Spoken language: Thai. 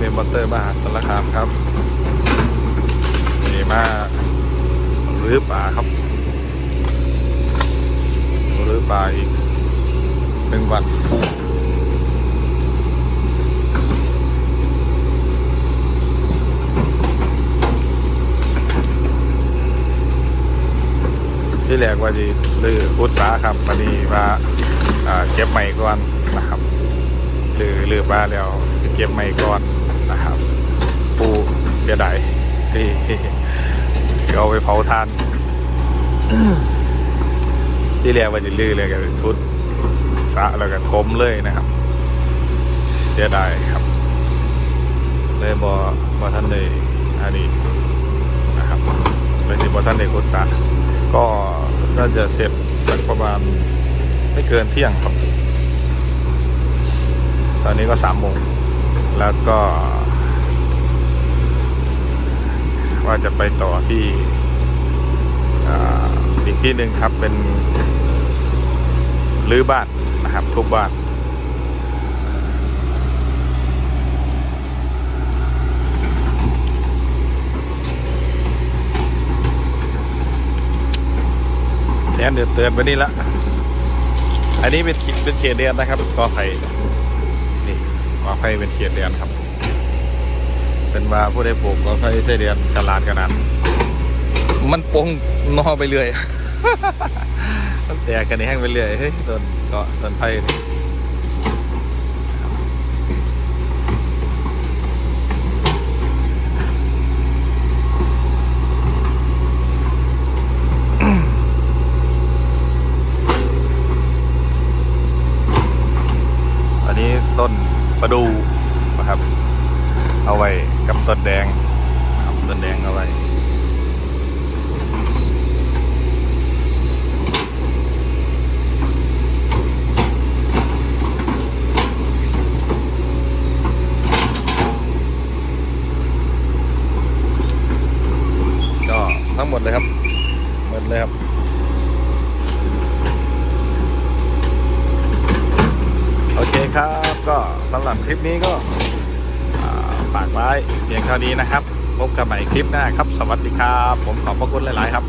มีมอเตอร์มหาสารคามครับนี่มารื้อป่าครับรื้อป่าอีกหนึ่งวันที่แรกว่าจะลืออุตสาหครับวันนี้ว่าเก็บใหม่ก่อนนะครับ ลือลือมาแล้วเก็บใหม่ก่อนนะครับ ปูเสียดายที่ที่เอาไปเผาทาน ที่แรกว่าจะลือเลยกันทุดสะแล้วก็ทมเลยนะครับเสียดายครับ เลยบอบอท่านเลยอันนี้นะครับเลยที่บอท่านเลยคุดสะก็น่าจะเสร็จสักประมาณไม่เกินเที่ยงครับ อนนี้ก็สามโมงแล้วก็ ว่าจะไปต่อที่อีกที่หนึ่งครับเป็นรื้อบ้านนะครับทุบบ้านแทนเดือดเตือนไปนี่ละ อันนี้เป็นขีดเป็นเขตแดนนะครับกอไผ่ กอไผ่เป็นเขตแดนครับ เป็นว่าผู้ได้ปลูกกอไผ่ไส้เดือนฉลาดขนาดมันปงนอไปเรื่อยมันแตกกันในแห้งไปเรื่อยเฮ้ยต้นเกาะต้นไผ่อันนี้ต้น ประดูนะครับ เอาไว้กับต้นแดงนะครับต้นแดงเอาไว้ก็ทั้งหมดเลยครับ หมดเลยครับ โอเคครับ ก็สำหรับคลิปนี้ก็ฝากไว้เพียงเท่านี้นะครับ พบกันใหม่คลิปหน้าครับ สวัสดีครับ ผมขอบพระคุณหลาย ๆ ครับ